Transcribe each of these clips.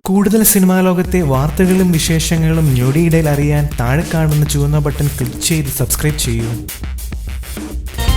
കൂടുതൽ സിനിമാ ലോകത്തെ വാർത്തകളും വിശേഷങ്ങളും ഞൊടിയിടയിൽ അറിയാൻ താഴെ കാണുന്ന ചുവന്ന ബട്ടൺ ക്ലിക്ക് ചെയ്ത് സബ്സ്ക്രൈബ് ചെയ്യൂ.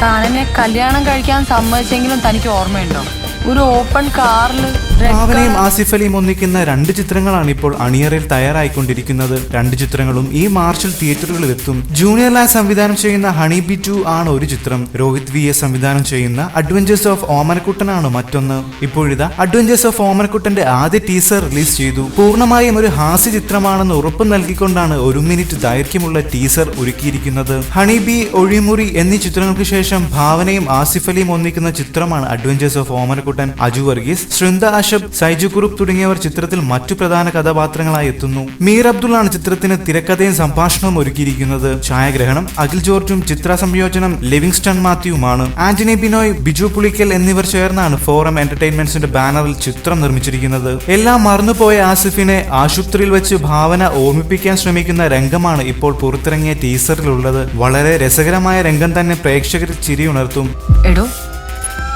താനെന്നെ കല്യാണം കഴിക്കാൻ സമ്മതിച്ചെങ്കിലും തനിക്ക് ഓർമ്മയുണ്ടോ? ഒരു ഓപ്പൺ കാറിൽ ഭാവനയും ആസിഫ് അലിയും ഒന്നിക്കുന്ന രണ്ട് ചിത്രങ്ങളാണ് ഇപ്പോൾ അണിയറയിൽ തയ്യാറായിക്കൊണ്ടിരിക്കുന്നത്. രണ്ട് ചിത്രങ്ങളും ഈ മാർച്ചിൽ തിയേറ്ററുകളിൽ എത്തും. ജൂനിയർ ലാൽ സംവിധാനം ചെയ്യുന്ന ഹണി ബി ടു ആണ് ഒരു ചിത്രം. രോഹിത് വി എ സംവിധാനം ചെയ്യുന്ന അഡ്വഞ്ചേഴ്സ് ഓഫ് ഓമനക്കുട്ടനാണ് മറ്റൊന്ന്. ഇപ്പോഴിതാ അഡ്വഞ്ചേഴ്സ് ഓഫ് ഓമനക്കുട്ടന്റെ ആദ്യ ടീസർ റിലീസ് ചെയ്തു. പൂർണമായും ഒരു ഹാസ്യ ചിത്രമാണെന്ന് ഉറപ്പ് നൽകിക്കൊണ്ടാണ് ഒരു മിനിറ്റ് ദൈർഘ്യമുള്ള ടീസർ ഒരുക്കിയിരിക്കുന്നത്. ഹണി ബി ഒഴിമുറി എന്നീ ചിത്രങ്ങൾക്ക് ശേഷം ഭാവനയും ആസിഫ് അലിയും ഒന്നിക്കുന്ന ചിത്രമാണ് അഡ്വഞ്ചേഴ്സ് ഓഫ് ഓമനക്കുട്ടൻ. അജു വർഗീസ് ശൃന്ദ അഷബ് സൈജു കുറുപ്പ് തുടങ്ങിയവർ ചിത്രത്തിൽ മറ്റു പ്രധാന കഥാപാത്രങ്ങളായി എത്തുന്നു. മീർ അബ്ദുള്ളാണ് ചിത്രത്തിന് തിരക്കഥയും സംഭാഷണവും ഒരുക്കിയിരിക്കുന്നത്. ഛായാഗ്രഹണം അഖിൽ ജോർജും ചിത്ര സംയോജനം ലിവിങ്സ്റ്റൺ മാത്യുവുമാണ്. ആന്റണി ബിനോയ് ബിജു പുളിക്കൽ എന്നിവർ ചേർന്നാണ് ഫോറം എന്റർടൈൻമെന്റ്സിന്റെ ബാനറിൽ ചിത്രം നിർമ്മിച്ചിരിക്കുന്നത്. എല്ലാം മറന്നുപോയ ആസിഫിനെ ആശുപത്രിയിൽ വെച്ച് ഭാവന ഓർമ്മിപ്പിക്കാൻ ശ്രമിക്കുന്ന രംഗമാണ് ഇപ്പോൾ പുറത്തിറങ്ങിയ ടീസറിലുള്ളത്. വളരെ രസകരമായ രംഗം തന്നെ പ്രേക്ഷകരിൽ ചിരി ഉണർത്തും എടോ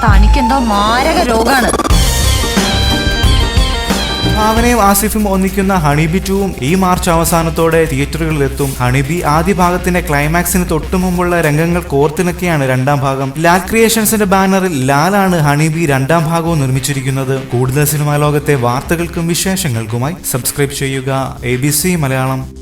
തനിക്കെന്തോ മാരക രോഗാണ്. ഭാവനയും ആസിഫും ഒന്നിക്കുന്ന ഹണിബി ടൂവും ഈ മാർച്ച് അവസാനത്തോടെ തിയേറ്ററുകളിലെത്തും. ഹണിബി ആദ്യ ഭാഗത്തിന്റെ ക്ലൈമാക്സിന് തൊട്ടു മുമ്പുള്ള രംഗങ്ങൾ കോർത്തിണക്കിയാണ് രണ്ടാം ഭാഗം. ലാൽ ക്രിയേഷൻസിന്റെ ബാനറിൽ ലാലാണ് ഹണിബി രണ്ടാം ഭാഗവും നിർമ്മിച്ചിരിക്കുന്നത്. കൂടുതൽ സിനിമാ ലോകത്തെ വാർത്തകൾക്കും വിശേഷങ്ങൾക്കുമായി സബ്സ്ക്രൈബ് ചെയ്യുക. എ മലയാളം.